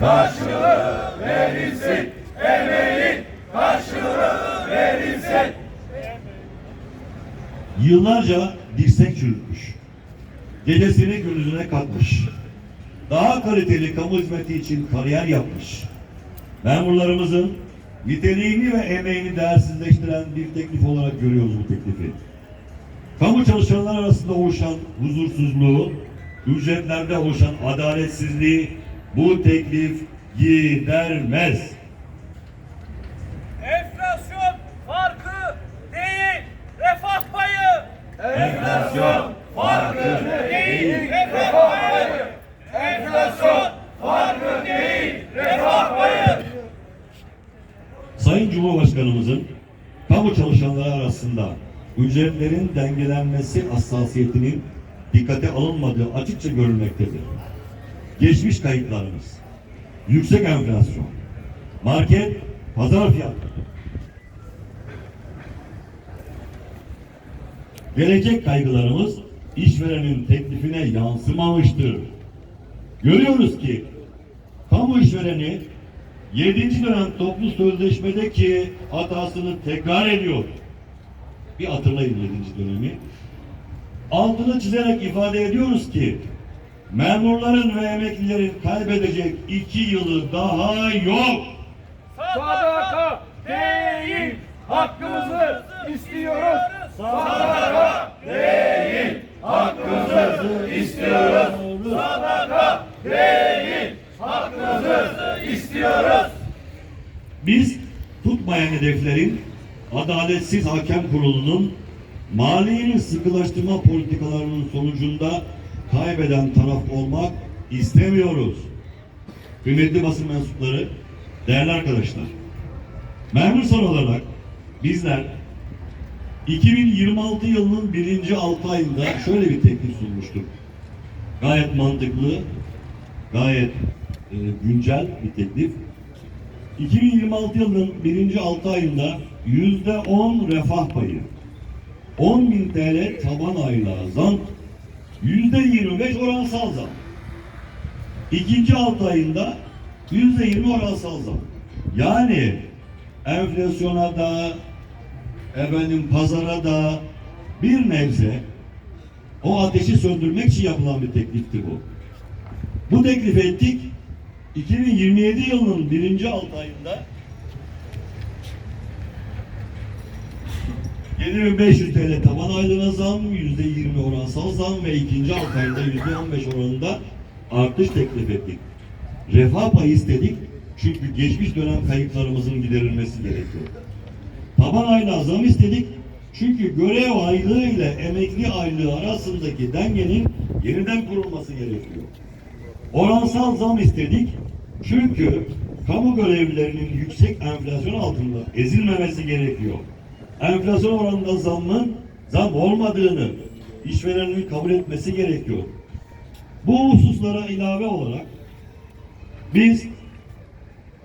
karşılığı verilsin. Emeğin karşılığı verilsin. Yıllarca dirsek çürütmüş. Gecesini gündüzüne katmış. Daha kaliteli kamu hizmeti için kariyer yapmış. Memurlarımızın niteliğini ve emeğini değersizleştiren bir teklif olarak görüyoruz bu teklifi. Kamu çalışanlar arasında oluşan huzursuzluğu, ücretlerde oluşan adaletsizliği bu teklif gidermez. Enflasyon farkı değil, refah payı. Enflasyon farkı değil, refah payı. Enflasyon farkı değil, refah payı. Sayın Cumhurbaşkanımızın kamu çalışanları arasında ücretlerin dengelenmesi hassasiyetinin dikkate alınmadığı açıkça görülmektedir. Geçmiş kayıplarımız, yüksek enflasyon, market, pazar fiyatları, gelecek kaygılarımız işverenin teklifine yansımamıştır. Görüyoruz ki kamu işvereni 7. dönem toplu sözleşmedeki hatasını tekrar ediyor. Bir hatırlayın 7. dönemi. Altını çizerek ifade ediyoruz ki memurların ve emeklilerin kaybedecek iki yılı daha yok. Sadaka değil, hakkımızı istiyoruz. Sadaka Değil, hakkımızı istiyoruz. Sadaka değil, hakkımızı istiyoruz. Biz tutmayan hedeflerin adaletsiz hakem kurulunun maliyenin sıkılaştırma politikalarının sonucunda kaybeden taraf olmak istemiyoruz. Kıymetli basın mensupları, değerli arkadaşlar. Memur son olarak bizler 2026 yılının birinci altı ayında şöyle bir teklif sunmuştuk. Gayet mantıklı, gayet e, güncel bir teklif. 2026 yılının birinci altı ayında yüzde on refah payı, 10 bin TL taban aylığa zam, yüzde 25 oransal zam. İkinci altı ayında yüzde 20 oransal zam. Yani enflasyona da efendim pazara da bir nebze o ateşi söndürmek için yapılan bir teklifti bu. Bu teklif ettik. 2027 yılının birinci altı ayında 7500 TL taban aylığına zam, %20 oransal zam ve ikinci altı ayında %15 oranında artış teklif ettik. Refah payı istedik çünkü geçmiş dönem kayıplarımızın giderilmesi gerekiyor. Taban aylığa zam istedik çünkü görev aylığı ile emekli aylığı arasındaki dengenin yeniden kurulması gerekiyor. Oransal zam istedik çünkü kamu görevlilerinin yüksek enflasyon altında ezilmemesi gerekiyor. Enflasyon oranında zammın zam olmadığını işverenin kabul etmesi gerekiyor. Bu hususlara ilave olarak biz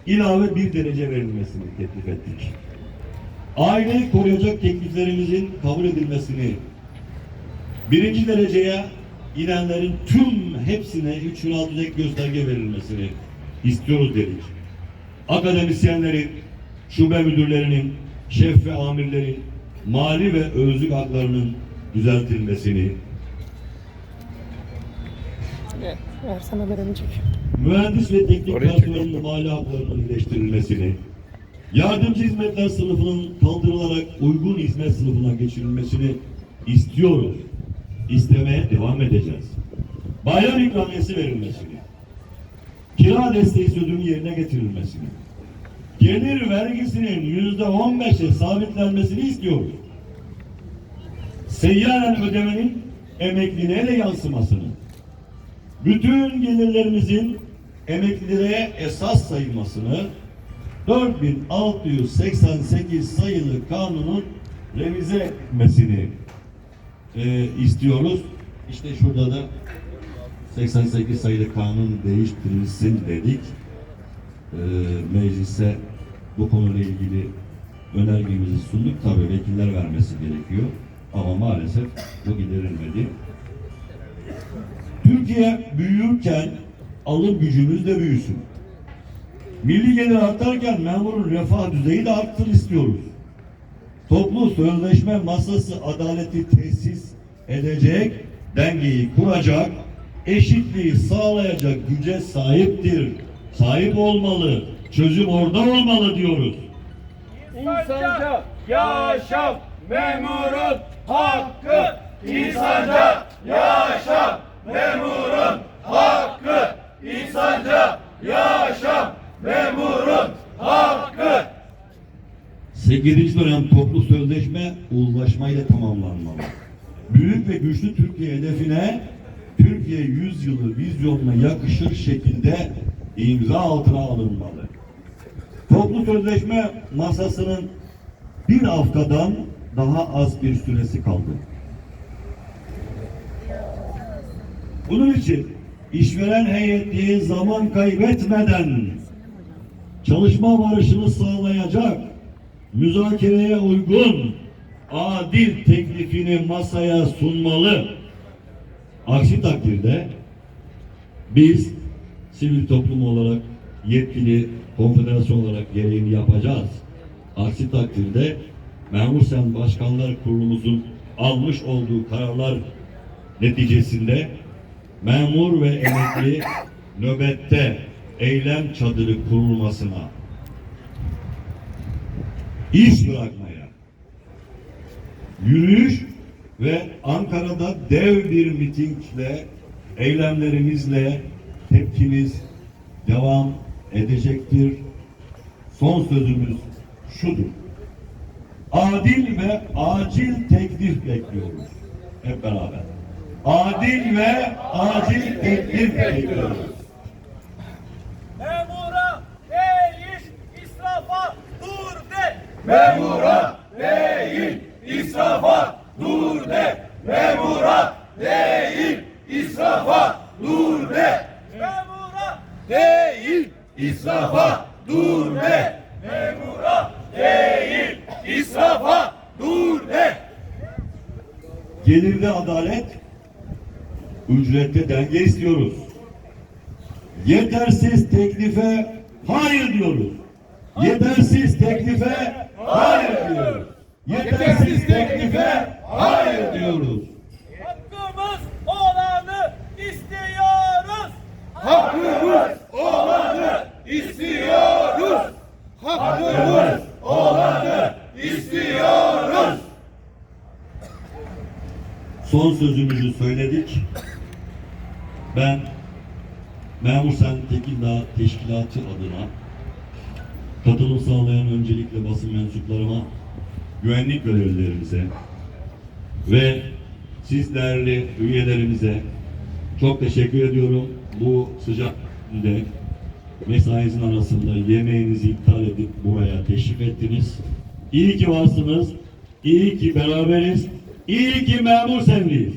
ilave bir derece verilmesini teklif ettik. Aileyi koruyacak tekliflerimizin kabul edilmesini birinci dereceye inenlerin tüm hepsine 3600 ek gösterge verilmesini istiyoruz dedik. Akademisyenlerin, şube müdürlerinin, şef ve amirlerin mali ve özlük haklarının düzeltilmesini, Evet, mühendis ve teknik personelin mali haklarının iyileştirilmesini, yardımcı hizmetler sınıfının kaldırılarak uygun hizmet sınıfına geçirilmesini istiyoruz. İstemeye devam edeceğiz. Bayram ikramiyesi verilmesini, kira desteği sözünün yerine getirilmesini, gelir vergisinin yüzde on beşe sabitlenmesini istiyoruz. Seyyanen ödemenin emekliliğe de yansımasını, bütün gelirlerimizin emeklilere esas sayılmasını 4688 sayılı kanunun revize etmesini e, istiyoruz. İşte şurada da 88 sayılı kanun değiştirilsin dedik. E, meclise bu konuyla ilgili önergemizi sunduk. Tabii vekiller vermesi gerekiyor. Ama maalesef bu giderilmedi. Türkiye büyürken alım gücümüz de büyüsün. Milli gelir artarken memurun refah düzeyi de artsın istiyoruz. Toplu sözleşme masası adaleti tesis edecek, dengeyi kuracak, eşitliği sağlayacak güce sahiptir. Sahip olmalı, çözüm orada olmalı diyoruz. İnsanca yaşam memurun hakkı. İnsanca yaşam memurun hakkı. İnsanca yaşam memurun hakkı. 8. dönem toplu sözleşme uzlaşmayla tamamlanmalı. Büyük ve güçlü Türkiye hedefine Türkiye yüzyılı vizyonuna yakışır şekilde imza altına alınmalı. Toplu sözleşme masasının bir haftadan daha az bir süresi kaldı. Bunun için işveren heyeti zaman kaybetmeden çalışma barışını sağlayacak, müzakereye uygun, adil teklifini masaya sunmalı. Aksi takdirde biz sivil toplum olarak yetkili konfederasyon olarak gereğini yapacağız. Aksi takdirde Memur Sen Başkanlar Kurulumuzun almış olduğu kararlar neticesinde memur ve emekli nöbette eylem çadırı kurulmasına iş bırakmaya yürüyüş ve Ankara'da dev bir mitingle eylemlerimizle tepkimiz devam edecektir. Son sözümüz şudur. Adil ve acil teklif bekliyoruz. Hep beraber. Adil ve acil teklif bekliyoruz. Memura değiş israfa dur de. Memura değil israfa dur de. Memura değil israfa dur de. İsrafa dur de. Memura değil israfa dur de. Gelirde adalet, ücrette denge istiyoruz. Yetersiz teklife hayır diyoruz. Yetersiz teklife hayır diyoruz. Yetersiz teklife hayır diyoruz. hakkımız olanı istiyoruz. Hakkımız olanı istiyoruz. Hakkımız olanı istiyoruz. Son sözümüzü söyledik. Ben Memur Tekirdağ Teşkilatı adına katılım sağlayan öncelikle basın mensuplarıma, güvenlik görevlilerimize ve siz değerli üyelerimize çok teşekkür ediyorum. Bu sıcak günde mesainizin arasında yemeğinizi iptal edip buraya teşrif ettiniz. İyi ki varsınız. İyi ki beraberiz. İyi ki memur senliyiz.